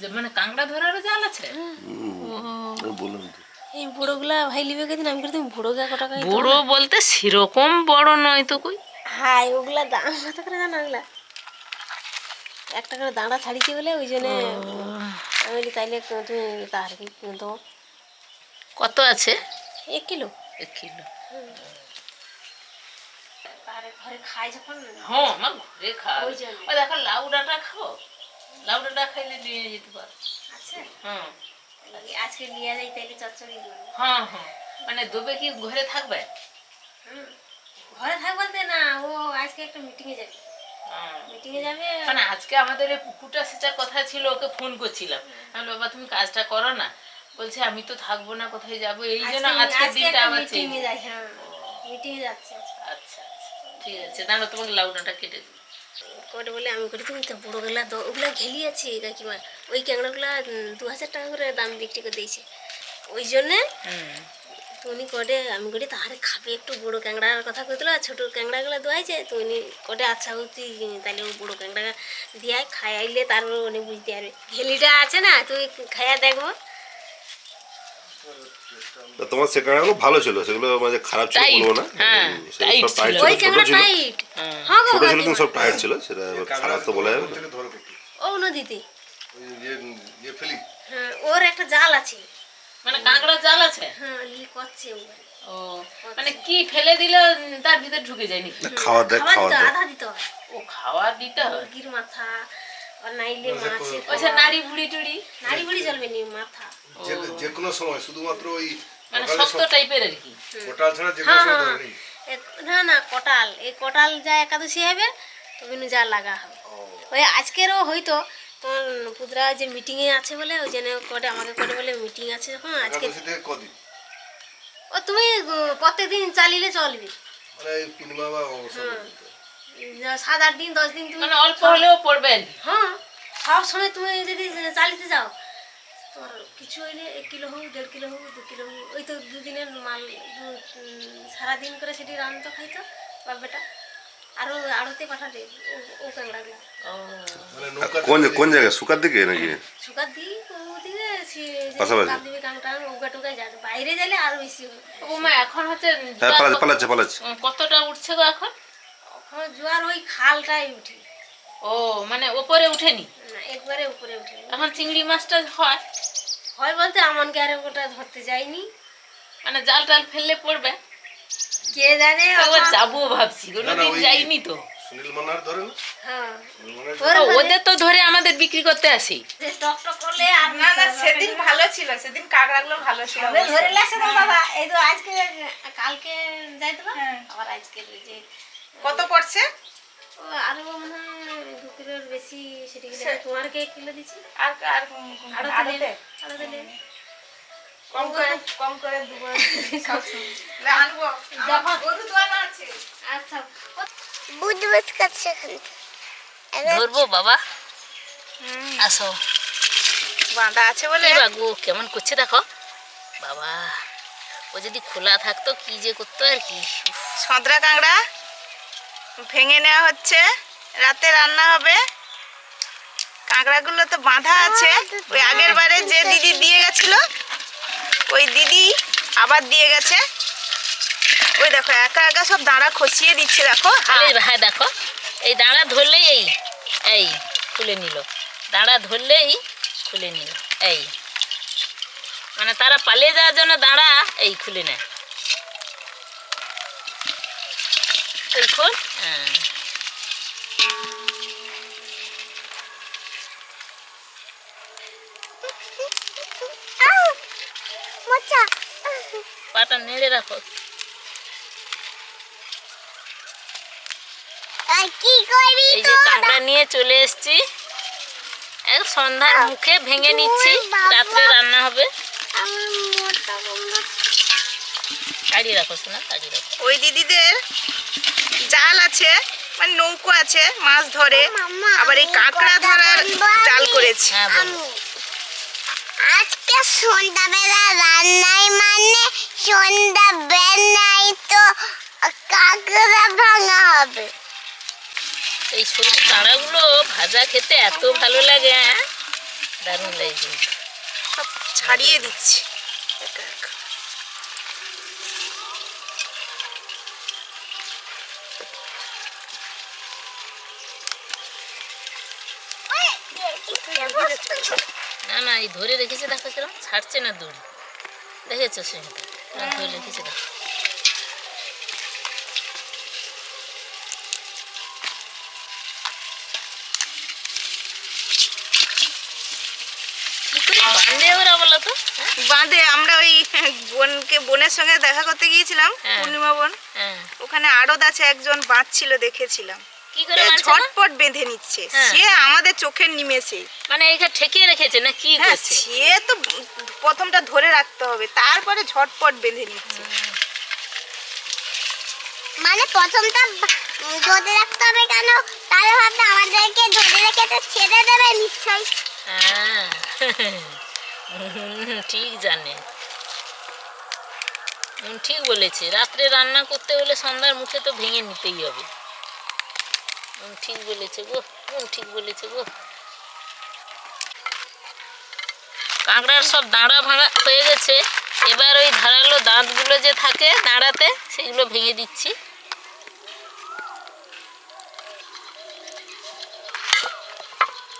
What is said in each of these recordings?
যে মানে কাঁকড়া ধরারও জাল আছে? তো। এই বুড়োগুলা ভাই লিবে গেছিন আমি করে তুমি বুড়ো গা কটা বড় বলতে সেরকম বড় নয় তো কই? হাই ওগুলা দাম কত করে জানো ওগুলা। একটা করে দাঁড়া ছাড়িছে বলে ওই জন্য আমি বলি তাইলে তুমি তার কি কিনতো কত আছে? এক কিলো। এক কিলো। তার ঘরে খাই যখন। হ্যাঁ আমার ঘরে খাও ওই ওই দেখো লাউ ডাঁটা খাব? লাউ ডাঁটা খাইলে নিয়ে যেতে পারো। আছে হ্যাঁ আজকে নিয়ে যাই তাইলে চচ্চড়ি হ্যাঁ হ্যাঁ। মানে দুবে কি ঘরে থাকবে? হুম। ঘরে থাক বলতে না ও আজকে একটা মিটিংয়ে যাবে। হ্যাঁ। যাবে। মানে আজকে আমাদের পুকুরটা সেচার কথা ছিল ওকে ফোন করছিলাম। আমি বাবা তুমি কাজটা করো না। বলছে আমি তো থাকব না কোথায় যাব? এই জন্য আজকে দিনটা চেঞ্জ মিটিংয়ে যাই হ্যাঁ। মিটিংয়ে যাচ্ছে আচ্ছা আচ্ছা। ঠিক আছে দাঁড়ো তোমাকে লাউডাটা কেটে দিই। করে বলে আমি করি তুমি তো বড় গেলা তো ওগুলা ঘেলি আছে কাকিমা। ওই ক্যাংড়াগুলা দু হাজার টাকা করে দাম বিক্রি করে দিয়েছে। ওই জন্যে হুম। তো কটে আমি করি তাহারে খাবে একটু বড় ক্যাংড়ার কথা কইছিল আর ছোটো ক্যাংড়াগুলো দোয়াইছে তো উনি কটে আচ্ছা হচ্ছি তাহলে ও বড় ক্যাংড়া দিয়ে খাইলে তারপর উনি বুঝতে পারবে। ঘেলিটা আছে না তুই খাইয়া দেখব তা তোমার ভালো ছিল সেগুলো মানে খারাপ ছিল বলব না। হ্যাঁ, সব টাইট ছিল। ওই ছিল ছোট ছিল। টাইট হ্যাঁ গো ছিল কাকিমা। সব টাইট ছিল সেটা খারাপ তো বলা যাবে না। ও নদীতে ইয়ে ইয়ে ফেলি? হ্যাঁ ওর একটা জাল আছে। মানে কাঁকড়া জাল আছে? হ্যাঁ করছে ও। মানে কি ফেলে দিলে তার ভিতরে ঢুকে যায়নি। খাওয়ার দেখ খাবার দিতে দিতে হয়। ও খাওয়া দিতে হয়? মুরগির মাথা আর নাইলে নাড়ি বুড়ি টুড়ি নাড়ি বুড়ি চলবে নি মাথা যে কোনো সময় শুধুমাত্র ওই মানে শক্ত টাইপের আর কি কোটাল ছাড়া যে কোনো হ্যাঁ সময় হ্যাঁ এ- না না কটাল এই কটাল যা একাদশী হবে তবে যা লাগা হবে ওই আজকেরও হয়তো তোমার পুদরা যে মিটিংয়ে আছে বলে ওই জন্য কটে আমাকে করে বলে মিটিং আছে যখন আজকে কদিন ও তুমি প্রত্যেকদিন চালিলে চলবে মানে পূর্ণিমা বা সাত আট দিন দশ দিন তুমি মানে অল্প হলেও পড়বে আর কি হ্যাঁ সব সময় তুমি যদি চালিতে যাও তোমার কিছু হইলে এক কিলো হোক দেড় কিলো হোক দু কিলো হোক ওই তো দুদিনের মাল সারাদিন করে সেটি রান্না তো খাইতো বাপবেটা আরও আড়তে পাঠাতে ও- ও কাঁকড়াগুলা মানে কোন কোন জায়গায়? সুকার দিকে নাকি? শুকার দিই ওদিকে পাশাপাশি? বাইরে গেলে আরও বেশি ও মা এখন হচ্ছে হ্যাঁ পালাচ্ছে পালাচ্ছে পালাচ্ছে। কতটা উঠছে গো এখন? জোয়ার ওই খালটাই উঠে। ও মানে ওপরে উঠেনি? না একবারে উপরে উঠে এখন চিংড়ি মাছটা হয়? হয় বলতে আমানকে আর ওটা ধরতে যাইনি মানে জাল টাল ফেললে পড়বে? কে জানে যাব ভাবছি কোনোদিন যাইনি তো। সুনীল ধরে না? হ্যাঁ। ঘরে ওদের তো ধরে আমাদের বিক্রি করতে আসি। টক টক করলে আর না না সেদিন ভালো ছিল সেদিন কাঁকড়াগুলো ভালো ছিল সবে ধরে লাগছে তো বাবা এই তো আজকে কালকে যাইতো না হ্যাঁ। আবার আজকে যে কত পড়ছে? ও আরও মনে হয় দু কিলোর বেশি সেটি তোমার কে কিলো দিছি আর আর আরও আরও দিলে আরও দিলে কম করে কম করে দেবো আনব। আমার গরু দোয়ানো আছে। আচ্ছা। বুঝবুঝ করছে এখানে ধরবো বাবা? আসো। বাঁধা আছে বলে। বাবু কেমন করছে দেখো। বাবা ও যদি খোলা থাকতো কি যে করতো আর কি। সঁতরা কাঁকড়া? ভেঙে নেওয়া হচ্ছে। রাতে রান্না হবে। কাঁকড়াগুলো তো বাঁধা আছে। ওই আগের বারে যে দিদি দিয়ে গেছিল ওই দিদি আবার দিয়ে গেছে। ওই দেখো একা একা সব দাঁড়া খচিয়ে দিচ্ছে দেখো। খালি হ্যাঁ দেখো। এই দাঁড়া ধরলেই এই এই খুলে নিল। দাঁড়া ধরলেই খুলে নিল। এই। মানে তারা পালিয়ে যাওয়ার জন্য দাঁড়া এই খুলে নেয়। এই খোল হ্যাঁ মোচা পাটা নেড়ে রাখো এই যে কাঁকড়া নিয়ে চলে এসেছি। সন্ধ্যার মুখে ভেঙে নিচ্ছি। রাত্রে রান্না হবে। কাড়ি রাখো শোনা কাড়ি রাখো। ওই দিদিদের জাল আছে মানে নৌকো আছে মাছ ধরে আবার এই কাঁকড়া ধরার জাল করেছে। হ্যাঁ আজকে সন্ধ্যাবেলা রান্নাই মানে সন্ধ্যা বেলায় তো কাকড়া ভাঙা হবে। এই সরু দাঁড়াগুলো ভাজা খেতে এত ভালো লাগে হ্যাঁ? দারুণ লাগে সব ছাড়িয়ে দিচ্ছি। একা একা না না এই ধরে রেখেছে দেখো কিরম ছাড়ছে না দড়ি। দেখেছ সুমিতা ধরে রেখেছে দেখো। বাঁধে হ্যাঁ? বাঁধে আমরা ওই বোনকে বোনের সঙ্গে দেখা করতে গিয়েছিলাম হ্যাঁ। পূর্ণিমা বোন। হ্যাঁ। ওখানে আড়ত আছে একজন বাঁধছিল দেখেছিলাম। কি করে না? ঝটপট বেঁধে নিচ্ছে। হ্যাঁ। সে আমাদের চোখের নিমেষে। মানে এইখানে ঠেকিয়ে রেখেছে না কি হ্যাঁ করছে? সে তো প্রথমটা ধরে রাখতে হবে তারপরে ঝটপট বেঁধে নিচ্ছে। মানে প্রথমটা ধরে রাখতে হবে কেন? তাহলে ভাবতে আমাদেরকে ধরে রেখে তো ছেড়ে দেবে নিশ্চয়ই। হ্যাঁ। ঠিক জানে। ঠিক বলেছে। রাত্রে রান্না করতে হলে সন্ধ্যার মুখে তো ভেঙে নিতেই হবে। ঠিক বলেছে গো ঠিক বলেছে গো। কাঁকড়ার সব দাঁড়া ভাঙা হয়ে গেছে। এবার ওই ধারালো দাঁতগুলো যে থাকে দাঁড়াতে সেগুলো ভেঙে দিচ্ছি।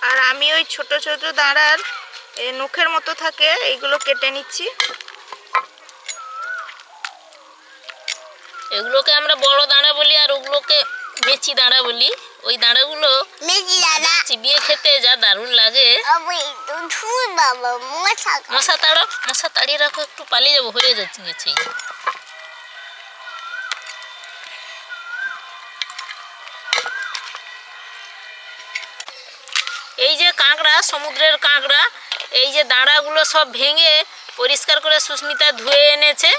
আর আমি ওই ছোট ছোট দাঁড়ার এ, নখের মতো থাকে এইগুলো কেটে নিচ্ছি। এগুলোকে আমরা বড় দাঁড়া বলি আর ওগুলোকে মেচি দাঁড়া বলি। ওই দাঁড়াগুলো চিবিয়ে খেতে যা দারুণ লাগে। মশা তাড়ো মশা তাড়িয়ে রাখো একটু পালিয়ে যাব হয়ে যাচ্ছে গেছে। এই যে কাঁকড়া সমুদ্রের কাঁকড়া এই যে দাঁড়াগুলো সব ভেঙে পরিষ্কার করে সুস্মিতা ধুয়ে এনেছে।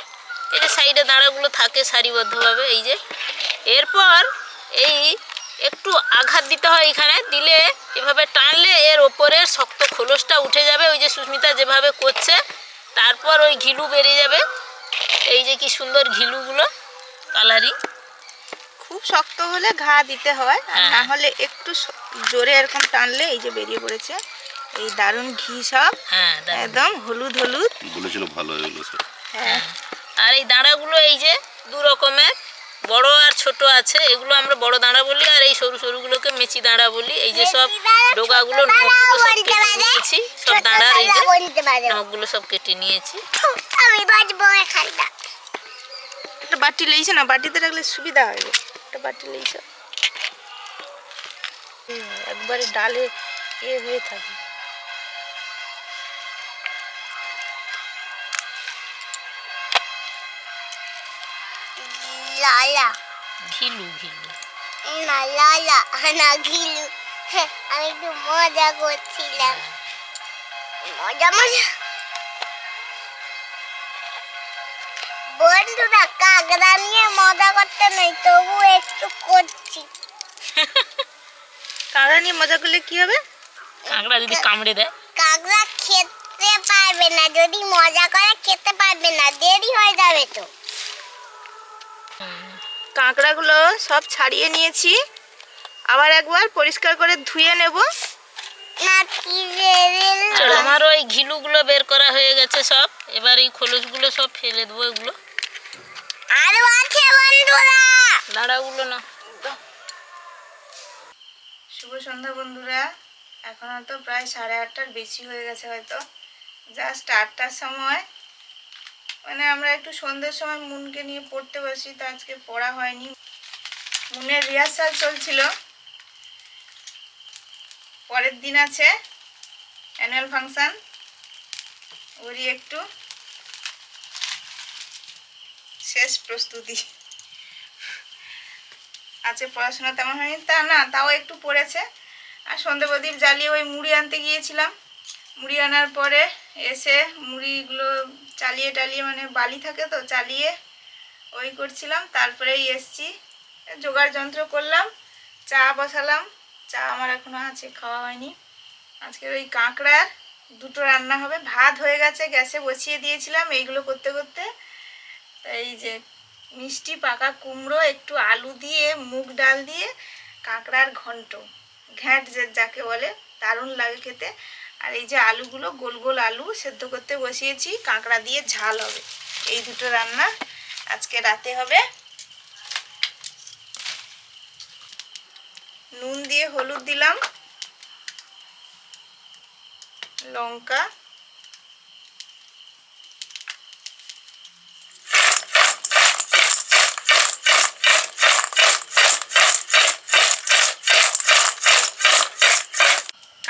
এই যে সাইডে দাঁড়াগুলো থাকে সারিবদ্ধভাবে এই যে। এরপর এই একটু আঘাত দিতে হয় এখানে দিলে এভাবে টানলে এর ওপরের শক্ত খোলসটা উঠে যাবে ওই যে সুস্মিতা যেভাবে করছে তারপর ওই ঘিলু বেরিয়ে যাবে। এই যে কি সুন্দর ঘিলুগুলো কালারিং। খুব শক্ত হলে ঘা দিতে হয় আর হ্যাঁ। না হলে একটু জোরে এরকম টানলে এই যে বেরিয়ে পড়েছে এই দারুণ ঘি সব। হ্যাঁ একদম হলুদ হলুদ। বলেছিল ভালো হ্যাঁ। আর এই দাঁড়াগুলো এই যে দু রকমের বড় আর ছোট আছে এগুলো আমরা বড় দাঁড়া বলি আর এই সরু সরুগুলোকে মেচি দাঁড়া বলি। এই যে সব ছোট নখগুলো সব কেটে নিয়েছি। সব দাঁড়ার এই যে নখগুলো সব কেটে নিয়েছি। আমি বাজবো এখানটা। একটা বাটি লেইছে না বাটিতে রাখলে সুবিধা হবে একটা বাটি লেইছে। একবারে ডালে এ হয়ে থাকে। লালা ঘিলু ঘিলু না লালা না ঘিলু আমি একটু মজা করছিলাম মজা মজা বন্ধুরা কাগড়া নিয়ে মজা করতে নেই তবু একটু করছি কাঁকড়া নিয়ে মজা করলে কি হবে কাঁকড়া যদি কামড়ে দেয় কাগড়া খেতে পারবে না যদি মজা করে খেতে পারবে না দেরি হয়ে যাবে তো কাঁকড়াগুলো সব ছাড়িয়ে নিয়েছি। আবার একবার পরিষ্কার করে ধুয়ে নেব। না কি রে রে আর আমারও এই ঘিলুগুলো বের করা হয়ে গেছে সব। এবার এই খোলসগুলো সব ফেলে দেবো এগুলো। আরও আছে বন্ধুরা। দাঁড়াগুলো না। শুভ সন্ধ্যা বন্ধুরা। এখন হয়তো প্রায় সাড়ে আটটার বেশি হয়ে গেছে হয়তো। জাস্ট আটটার সময় মানে আমরা একটু সন্ধ্যের সময় মুনকে নিয়ে পড়তে বসি, তো আজকে পড়া হয়নি। মুনের রিহার্সাল চলছিল। পরের দিন আছে অ্যানুয়াল ফাংশান ওরই একটু শেষ প্রস্তুতি। আছে পড়াশোনা তেমন হয়নি। তা না, তাও একটু পড়েছে। আর সন্ধে প্রদীপ জ্বালিয়ে ওই মুড়ি আনতে গিয়েছিলাম। মুড়ি আনার পরে এসে মুড়িগুলো চালিয়ে টালিয়ে মানে বালি থাকে তো, চালিয়ে ওই করছিলাম, তারপরেই এসছি। জোগাড় যন্ত্র করলাম, চা বসালাম, চা আমার এখনও আছে, খাওয়া হয়নি। আজকে ওই কাঁকড়ার দুটো রান্না হবে, ভাত হয়ে গেছে, গ্যাসে বসিয়ে দিয়েছিলাম এইগুলো করতে করতে। এই যে মিষ্টি পাকা কুমড়ো, একটু আলু দিয়ে, মুগ ডাল দিয়ে, কাঁকড়ার ঘন্ট, ঘ্যাঁট যাকে বলে, দারুণ লাগে খেতে। আর এই যে আলুগুলো গোল গোল আলু সেদ্ধ করতে বসিয়েছি, কাঁকড়া দিয়ে ঝাল হবে। এই দুটো রান্না আজকে রাতে হবে। নুন দিয়ে হলুদ দিলাম, লঙ্কা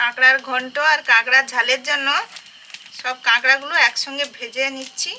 কাঁকড়ার ঘন্ট আর কাঁকড়ার ঝালের জন্য সব কাঁকড়াগুলো একসঙ্গে ভেজে নিচ্ছি।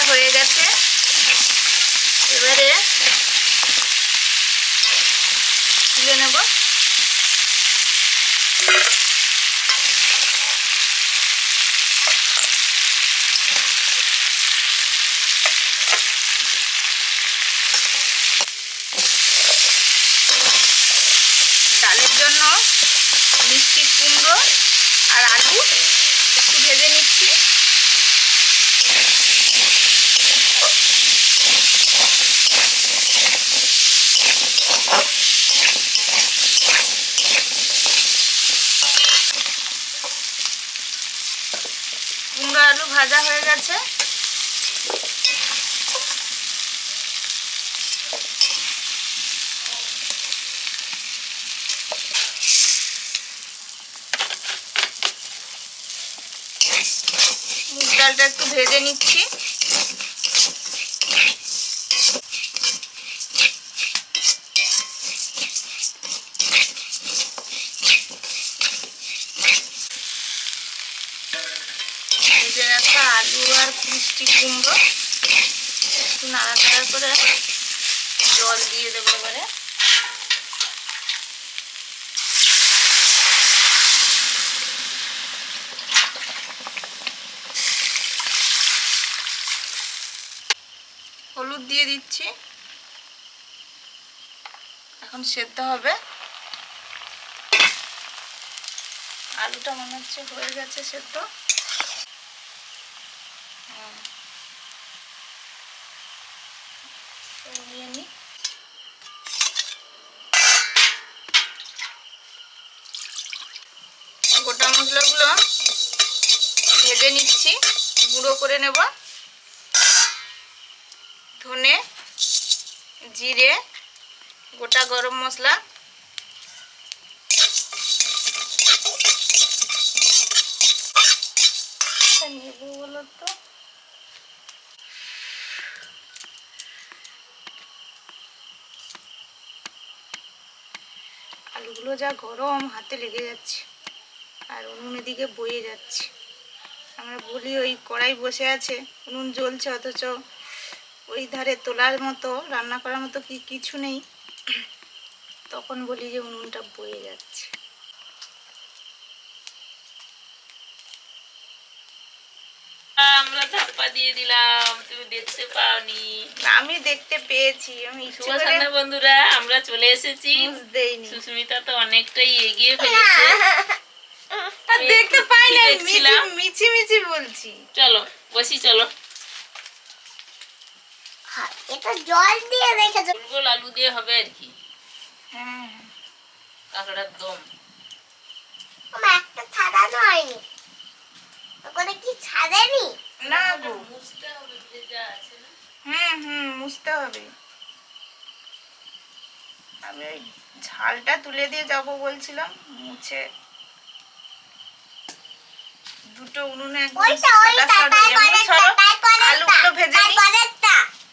কাঁকড়া ভাজা হয়ে গেছে। এবারে তুলে নেব। ডালের জন্য মিষ্টি কুমড়ো আর আলু একটু ভেজে নিচ্ছি। কুমড়ো আলু ভাজা হয়ে গেছে মুগ ডালটা একটু ভেজে নিচ্ছি। ভেজে রাখা আলু আর মিষ্টি কুমড়ো। একটু নাড়াচাড়া করে জল দিয়ে দেবো এবারে। হলুদ দিয়ে দিচ্ছি। এখন সেদ্ধ হবে। আলুটা মনে হচ্ছে হয়ে গেছে সেদ্ধ। গোটা মশলাগুলো ভেজে নিচ্ছি। গুঁড়ো করে নেব। ধনে, জিরে, গোটা গরম মশলা। তো। আলুগুলো যা গরম, হাতে লেগে যাচ্ছে। আর উনুন এদিকে বয়ে যাচ্ছে। আমরা বলি ওই কড়াই বসে আছে, উনুন জ্বলছে অথচ ওই ধারে তোলার মতো রান্না করার মতো কি কিছু নেই। তখন বলি যে উনুনটা বয়ে যাচ্ছে। আমরা ধাপ্পা দিয়ে দিলাম তুমি দেখতে পাওনি। আমি দেখতে পেয়েছি আমি শুভ বন্ধুরা আমরা চলে এসেছি। সুস্মিতা তো অনেকটাই এগিয়ে ফেলেছে। আর দেখতে পাই না মিছি মিছি বলছি। চলো বসি চলো। হ্যাঁ, এটা জল দিয়ে রেখেছো। আলু দিয়ে হবে আর কি। হ্যাঁ। কাঁকড়ার দম। আমার একটা ছাড়ানো হয়নি। ওখানে কি ছাড়েনি? না গো। মুছতে হবে ভেজা আছে না। হুম হুম মুছতে হবে। আমি ওই ঝালটা তুলে দিয়ে যাব বলছিলাম মুছে। দুটো উনুনে একদম আলুগুলো ভেজে নিই।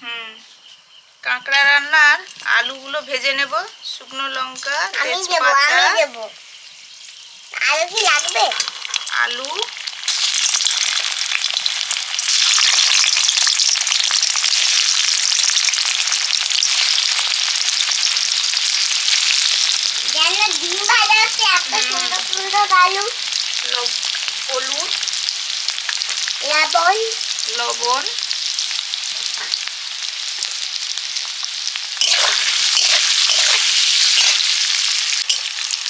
হুম। কাঁকড়া রান্নার আলুগুলো ভেজে নেব শুকনো লঙ্কা তেজপাতা। কি লাগবে? আলু। এত সুন্দর সুন্দর আলু। লব- হলুদ। লবণ। লবণ।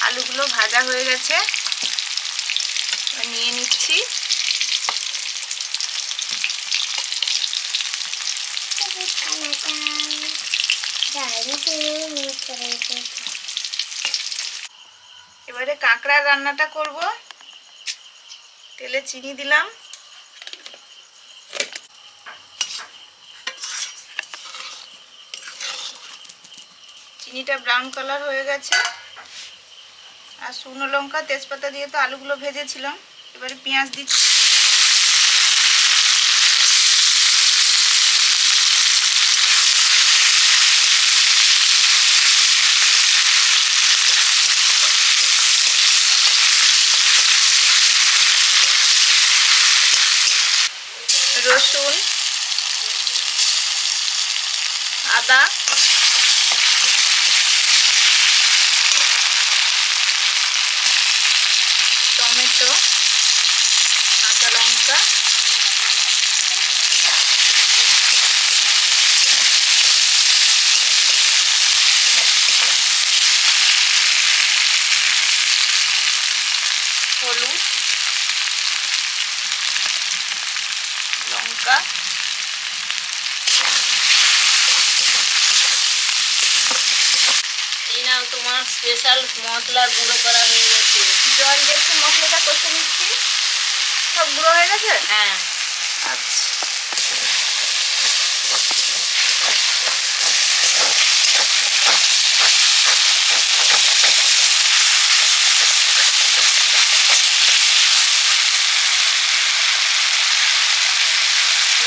আলুগুলো ভাজা হয়ে গেছে। নিয়ে নিচ্ছি। এবারে কাঁকড়ার রান্নাটা করব। তেলে চিনি দিলাম। চিনিটা ব্রাউন কালার হয়ে গেছে। আর শুকনো লঙ্কা তেজপাতা দিয়ে তো আলুগুলো ভেজেছিলাম। এবারে পেঁয়াজ দিচ্ছি। রসুন আদা টমেটো কাঁচা লঙ্কা। হলুদ। লঙ্কা। নাও তোমার স্পেশাল মশলা গুঁড়ো করা হয়ে গেছে। জল দিয়ে একটু মশলাটা কষে নিচ্ছি। সব গুঁড়ো হয়ে গেছে? হ্যাঁ। আচ্ছা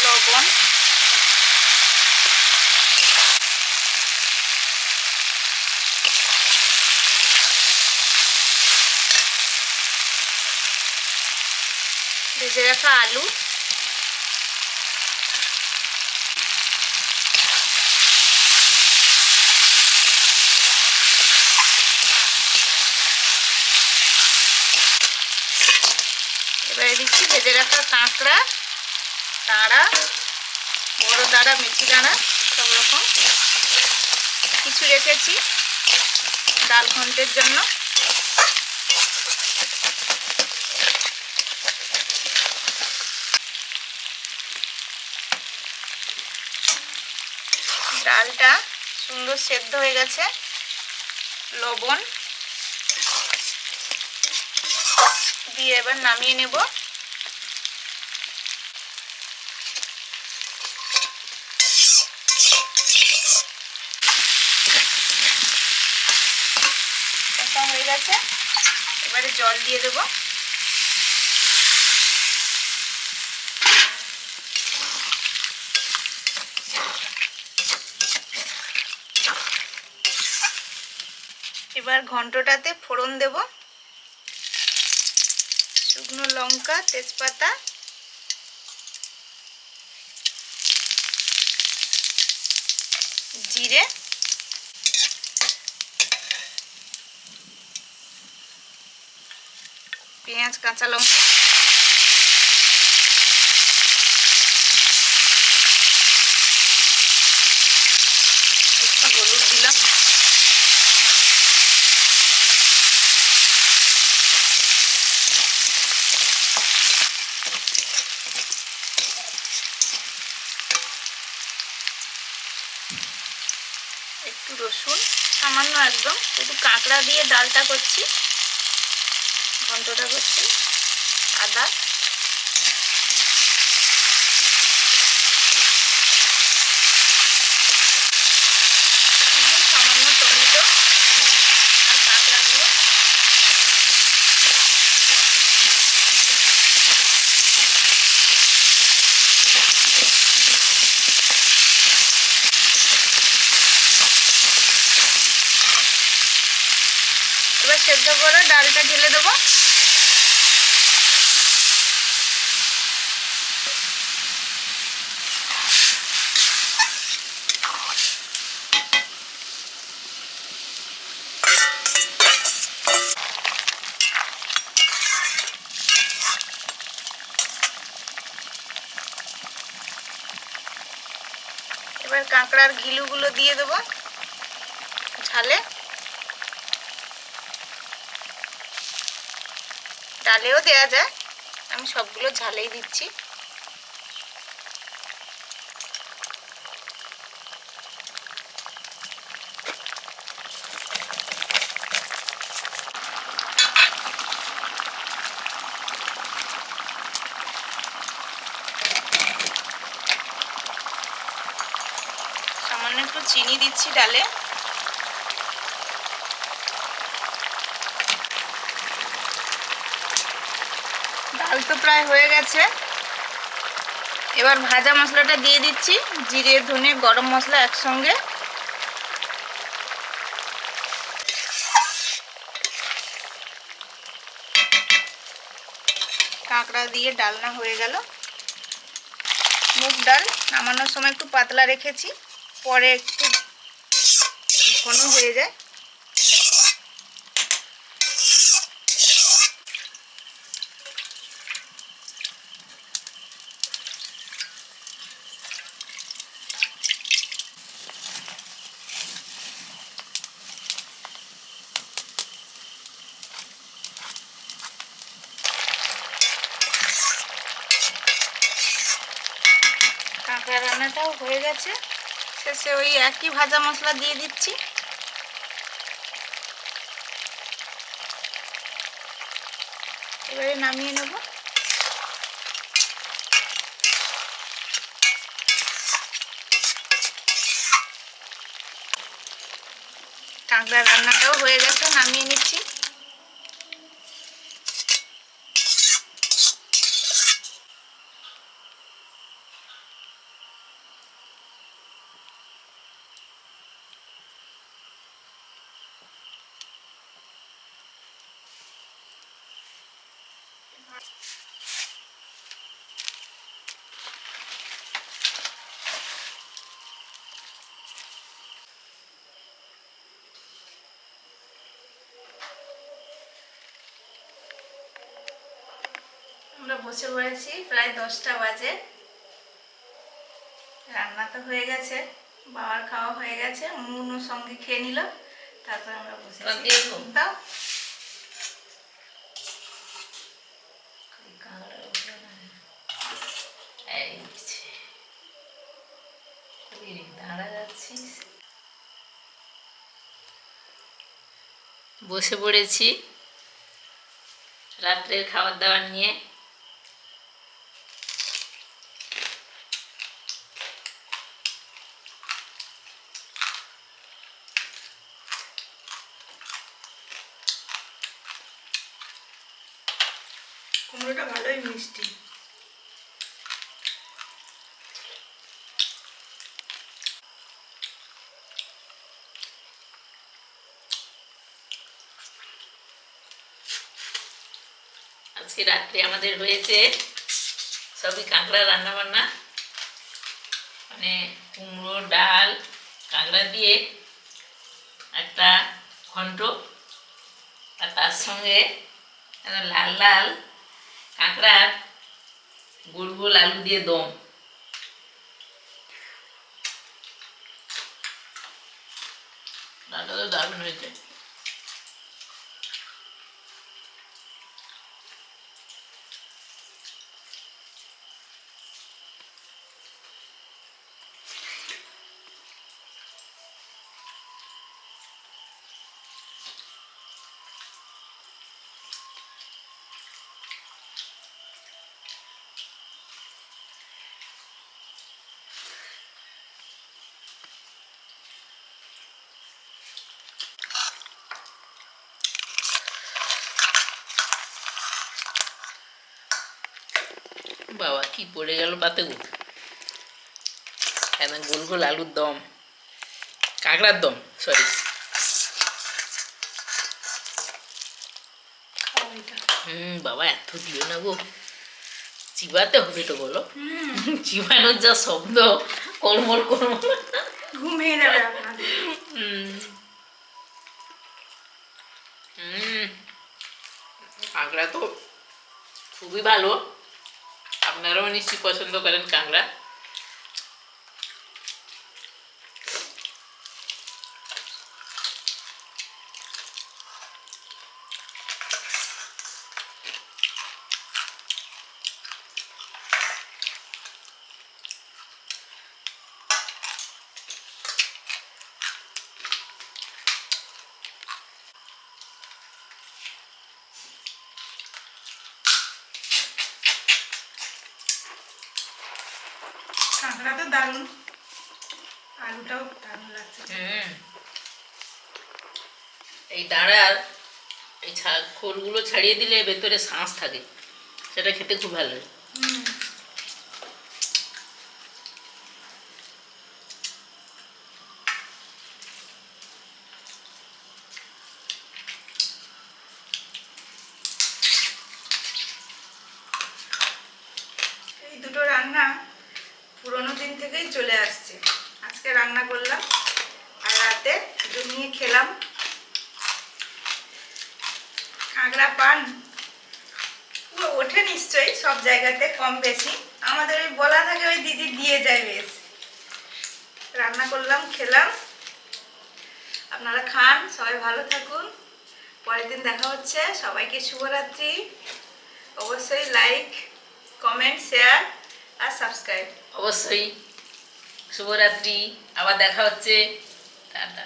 লবণ ভেজে রাখা আলু। এবারে দিচ্ছি ভেজে রাখা কাঁকড়া তাঁড়া বড় দাঁড়া মেথি দাঁড়া সব রকম। কিছু রেখেছি ডাল ঘন্টের জন্য। ডালটা সুন্দর সেদ্ধ হয়ে গেছে। লবণ দিয়ে এবার নামিয়ে নেব। হয়ে গেছে। এবারে জল দিয়ে দেবো। এবার ঘন্টটাতে ফোড়ন দেব। শুকনো লঙ্কা তেজপাতা। জিরে। পেঁয়াজ কাঁচা লঙ্কা একটু হলুদ দিলাম একটু রসুন সামান্য একদম শুধু কাঁকড়া দিয়ে ডালটা করছি ঘন্টটা করছি আদা সেদ্ধ করে ডালটা ঢেলে দেবো। এবার কাঁকড়ার ঘিলুগুলো দিয়ে দেবো ঝালে। ডালেও দেয়া যায়। আমি সবগুলো ঝালেই দিচ্ছি। সামান্য একটু চিনি দিচ্ছি ডালে। ডাল তো প্রায় হয়ে গেছে। এবার ভাজা মশলাটা দিয়ে দিচ্ছি। জিরে, ধনে, গরম মশলা একসঙ্গে। কাঁকড়া দিয়ে ডালনা হয়ে গেল। মুগ ডাল নামানোর সময় একটু পাতলা রেখেছি, পরে একটু ঘন হয়ে যায়। কাঁকড়া রান্নাটাও হয়ে গেছে। শেষে ওই একই ভাজা মশলা দিয়ে দিচ্ছি। এবারে নামিয়ে নেব। কাঁকড়া রান্নাটাও হয়ে গেছে, নামিয়ে নিচ্ছি। আমরা বসে পড়েছি প্রায় দশটা বাজে। রান্না তো হয়ে গেছে বাবার খাওয়া হয়ে গেছে মুনু সঙ্গে খেয়ে নিল তারপর আমরা বসে। দাও কাঁকড়া উঠল না। এই যে। কই রে, দাঁড়া যাচ্ছিস বসে পড়েছি রাত্রের খাবার দাবার নিয়ে। কুমড়োটা ভালোই মিষ্টি। আজকে রাত্রে আমাদের হয়েছে সবই কাঁকড়া রান্না বান্না মানে কুমড়ো, ডাল, কাঁকড়া দিয়ে একটা ঘন্ট আর তার সঙ্গে লাল লাল কাঁকড়ার গোল গোল আলু দিয়ে দম। ডালটা তো দারুণ হয়েছে বাবা কি পড়ে গেল পাতে একদম গোল গোল আলুর দম। কাঁকড়ার দম সরি হুম বাবা এত দিও না গো। চিবাতে হবে তো বলো। চিবানোর যা শব্দ কলমল কলমল। ঘুমিয়ে যাবে হুম। কাঁকড়া তো খুবই ভালো। আপনারাও নিশ্চয়ই পছন্দ করেন কাঁকড়া কাঁকড়া তো দারুণ আলুটাও দারুণ লাগছে হুম এই দাঁড়ার এই ছা- খোলগুলো ছাড়িয়ে দিলে ভেতরে শাঁস থাকে। সেটা খেতে খুব ভালো লাগে হুম এই দুটো রান্না পুরোনো দিন থেকেই চলে আসছে আজকে রান্না করলাম আর রাতে দুটো নিয়ে খেলাম কাঁকড়া পান পুরো ওঠে নিশ্চয়ই সব জায়গাতে কম বেশি। আমাদের ওই বলা থাকে, ওই দিদি দিয়ে যায় বেশ। রান্না করলাম, খেলাম। আপনারা খান, সবাই ভালো থাকুন। পরের দিন দেখা হচ্ছে। সবাইকে শুভরাত্রি। অবশ্যই লাইক কমেন্ট শেয়ার আর সাবস্ক্রাইব অবশ্যই। শুভরাত্রি। আবার দেখা হচ্ছে। টাটা।